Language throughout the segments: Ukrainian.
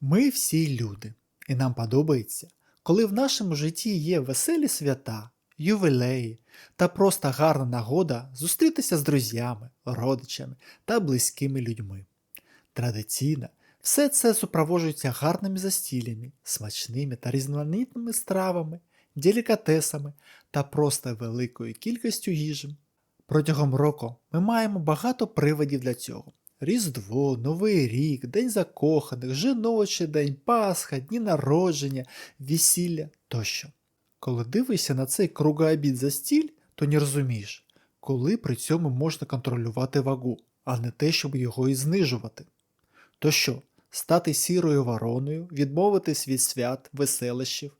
Ми всі люди, і нам подобається, коли в нашому житті є веселі свята, ювілеї та просто гарна нагода зустрітися з друзями, родичами та близькими людьми. Традиційно все це супроводжується гарними застіллями, смачними та різноманітними стравами, делікатесами та просто великою кількістю їжі. Протягом року ми маємо багато приводів для цього. Різдво, Новий рік, День закоханих, жіночий день, Пасха, дні народження, весілля тощо. Коли дивишся на цей кругообід за стіль, то не розумієш, коли при цьому можна контролювати вагу, а не те, щоб його і знижувати. То що, стати сірою вороною, відмовитись від свят, веселищів?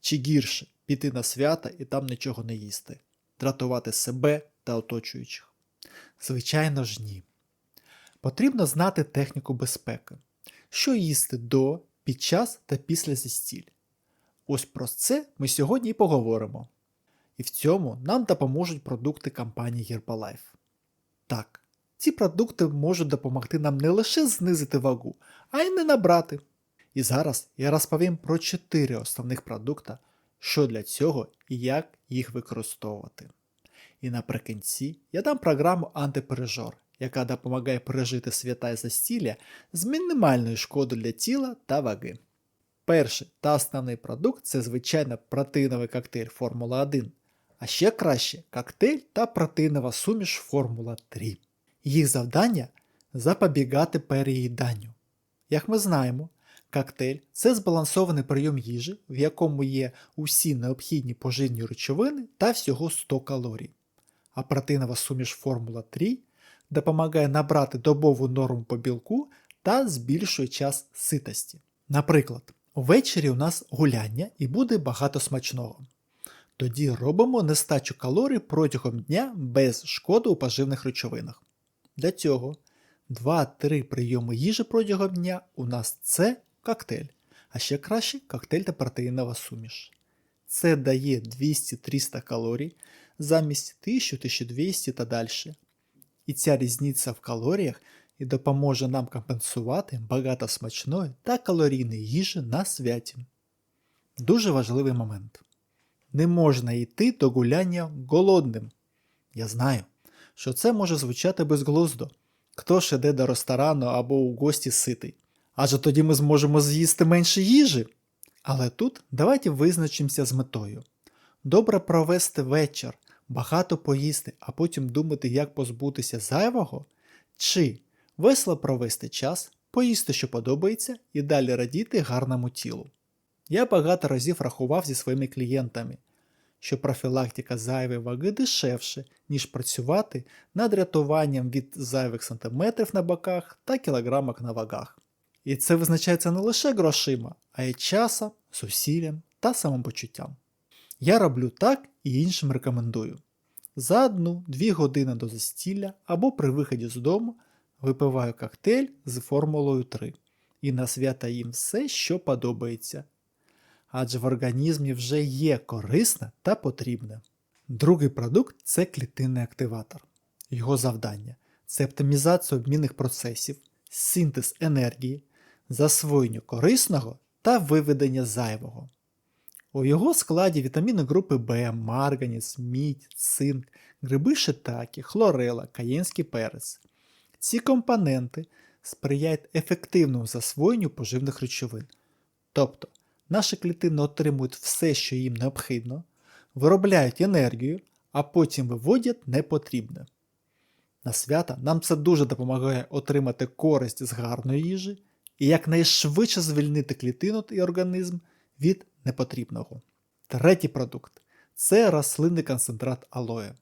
Чи гірше піти на свята і там нічого не їсти, дратувати себе та оточуючих? Звичайно ж ні. Потрібно знати техніку безпеки, що їсти до, під час та після застіль. Ось про це ми сьогодні і поговоримо. І в цьому нам допоможуть продукти компанії Herbalife. Так, ці продукти можуть допомогти нам не лише знизити вагу, а й не набрати. І зараз я розповім про 4 основних продукти, що для цього і як їх використовувати. І наприкінці я дам програму антипережор, яка допомагає пережити свята і застілля з мінімальною шкодою для тіла та ваги. Перший та основний продукт це звичайно протеїновий коктейль Формула 1, а ще краще коктейль та протеїнова суміш Формула 3. Їх завдання запобігати переїданню. Як ми знаємо, коктейль це збалансований прийом їжі, в якому є усі необхідні поживні речовини та всього 100 калорій. А протеїнова суміш Формула 3 допомагає набрати добову норму по білку та збільшує час ситості. Наприклад, ввечері у нас гуляння і буде багато смачного. Тоді робимо нестачу калорій протягом дня без шкоди у поживних речовинах. Для цього 2-3 прийоми їжі протягом дня у нас це коктейль, а ще краще коктейль та протеїнова суміш. Це дає 200-300 калорій замість 1000-1200 та далі. І ця різниця в калоріях і допоможе нам компенсувати багато смачної та калорійної їжі на святі. Дуже важливий момент. Не можна йти до гуляння голодним. Я знаю, що це може звучати безглуздо. Хто ж іде до ресторану або у гості ситий? Адже тоді ми зможемо з'їсти менше їжі. Але тут давайте визначимося з метою. Добре провести вечір, багато поїсти, а потім думати, як позбутися зайвого, чи весело провести час, поїсти, що подобається, і далі радіти гарному тілу. Я багато разів рахував зі своїми клієнтами, що профілактика зайвої ваги дешевше, ніж працювати над рятуванням від зайвих сантиметрів на боках та кілограмах на вагах. І це визначається не лише грошима, а й часом, зусиллям та самопочуттям. Я роблю так і іншим рекомендую. За одну-дві години до застілля або при виході з дому випиваю коктейль з формулою 3 і на свята їм все, що подобається. Адже в організмі вже є корисне та потрібне. Другий продукт це клітинний активатор. Його завдання це оптимізація обмінних процесів, синтез енергії, засвоєння корисного та виведення зайвого. У його складі вітаміни групи В, марганіс, мідь, цинк, гриби шитакі, хлорела, каєнський перець. Ці компоненти сприяють ефективному засвоєнню поживних речовин. Тобто наші клітини отримують все, що їм необхідно, виробляють енергію, а потім виводять непотрібне. На свята нам це дуже допомагає отримати користь з гарної їжі і якнайшвидше звільнити клітину і організм від непотрібного. Третій продукт це рослинний концентрат алоє.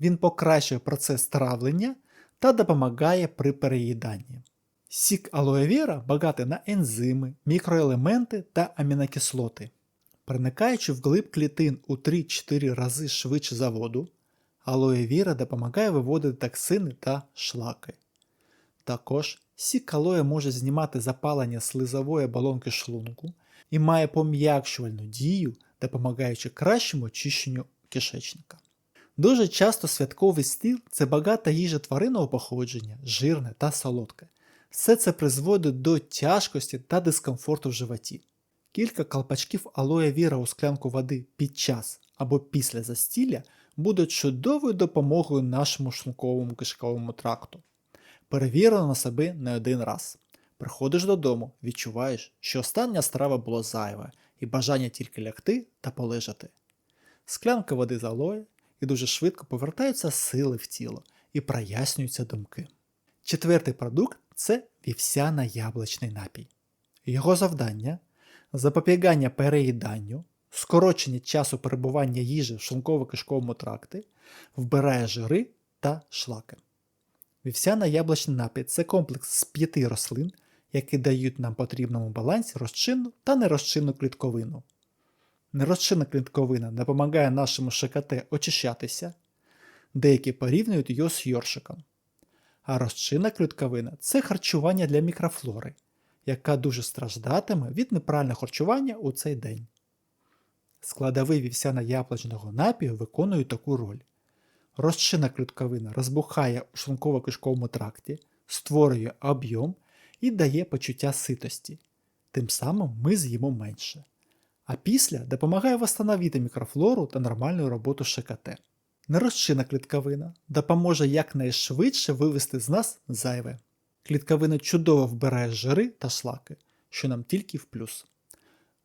Він покращує процес травлення та допомагає при переїданні. Сік алоевіра багатий на ензими, мікроелементи та амінокислоти. Проникаючи вглиб клітин у 3-4 рази швидше за воду, алоевіра допомагає виводити токсини та шлаки. Також сік алоє може знімати запалення слизової оболонки шлунку і має пом'якшувальну дію, допомагаючи кращому очищенню кишечника. Дуже часто святковий стіл це багата їжа тваринного походження, жирне та солодке. Все це призводить до тяжкості та дискомфорту в животі. Кілька колпачків алоє віра у склянку води під час або після застілля будуть чудовою допомогою нашому шлунковому кишковому тракту. Перевірено на себе не один раз. Приходиш додому, відчуваєш, що остання страва була зайва і бажання тільки лягти та полежати. Склянка води з алоє і дуже швидко повертаються сили в тіло і прояснюються думки. Четвертий продукт це вівсяно-яблучний напій. Його завдання запобігання переїданню, скорочення часу перебування їжі в шлунково-кишковому тракті, вбирає жири та шлаки. Вівсяно-яблучний напій це комплекс з п'яти рослин, які дають нам потрібному балансі розчинну та нерозчинну клітковину. Нерозчинна клітковина допомагає нашому ШКТ очищатися, деякі порівнюють його з йоршиком. А розчинна клітковина це харчування для мікрофлори, яка дуже страждатиме від неправильного харчування у цей день. Складові вівсяно-яблучного напію виконують таку роль. Розчинна клітковина розбухає у шлунково-кишковому тракті, створює об'єм і дає почуття ситості. Тим самим ми з'їмо менше. А після допомагає восстановити мікрофлору та нормальну роботу ШКТ. Нерозчинна клітковина допоможе якнайшвидше вивести з нас зайве. Клітковина чудово вбирає жири та шлаки, що нам тільки в плюс.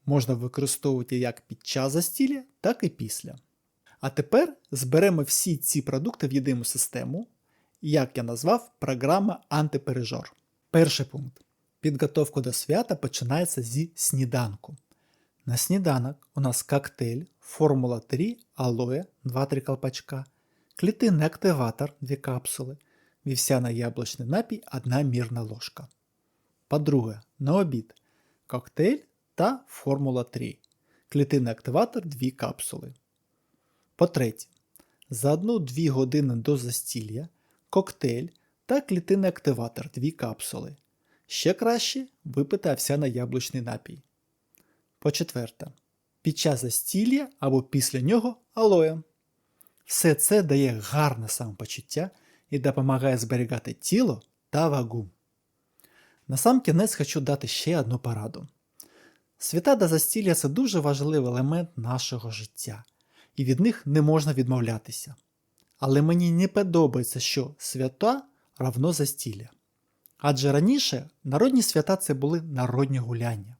Можна використовувати як під час застілля, так і після. А тепер зберемо всі ці продукти в єдину систему, як я назвав програма антипережор. Перший пункт. Підготовка до свята починається зі сніданку. На сніданок у нас коктейль Формула 3 алоє 2-3 колпачка, клітинний активатор 2 капсули, вівсяно-яблучний напій 1 мірна ложка. По-друге, на обід коктейль та Формула 3, клітинний активатор 2 капсули. По-третє, за 1-2 години до застілля коктейль та клітинний активатор 2 капсули. Ще краще випити овсяно-яблучний напій. По-четверте, під час застілля або після нього алоє. Все це дає гарне самопочуття і допомагає зберігати тіло та вагу. На сам кінець хочу дати ще одну пораду. Свята до застілля це дуже важливий елемент нашого життя, і від них не можна відмовлятися. Але мені не подобається, що свята равно застілля. Адже раніше народні свята це були народні гуляння.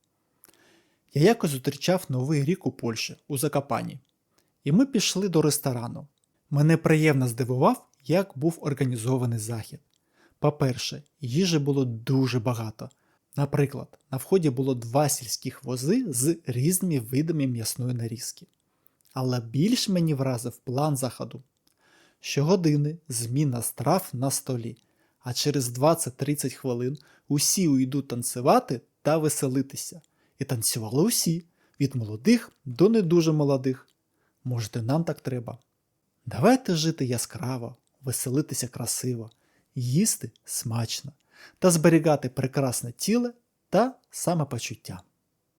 Я якось зустрічав Новий рік у Польщі у Закопані. І ми пішли до ресторану. Мене приємно здивував, як був організований захід. По-перше, їжі було дуже багато. Наприклад, на вході було два сільських вози з різними видами м'ясної нарізки. Але більш мені вразив план заходу. Щогодини зміна страв на столі, а через 20-30 хвилин усі уйдуть танцювати та веселитися. І танцювали усі, від молодих до не дуже молодих. Може, нам так треба. Давайте жити яскраво, веселитися красиво, їсти смачно та зберігати прекрасне тіле та самопочуття.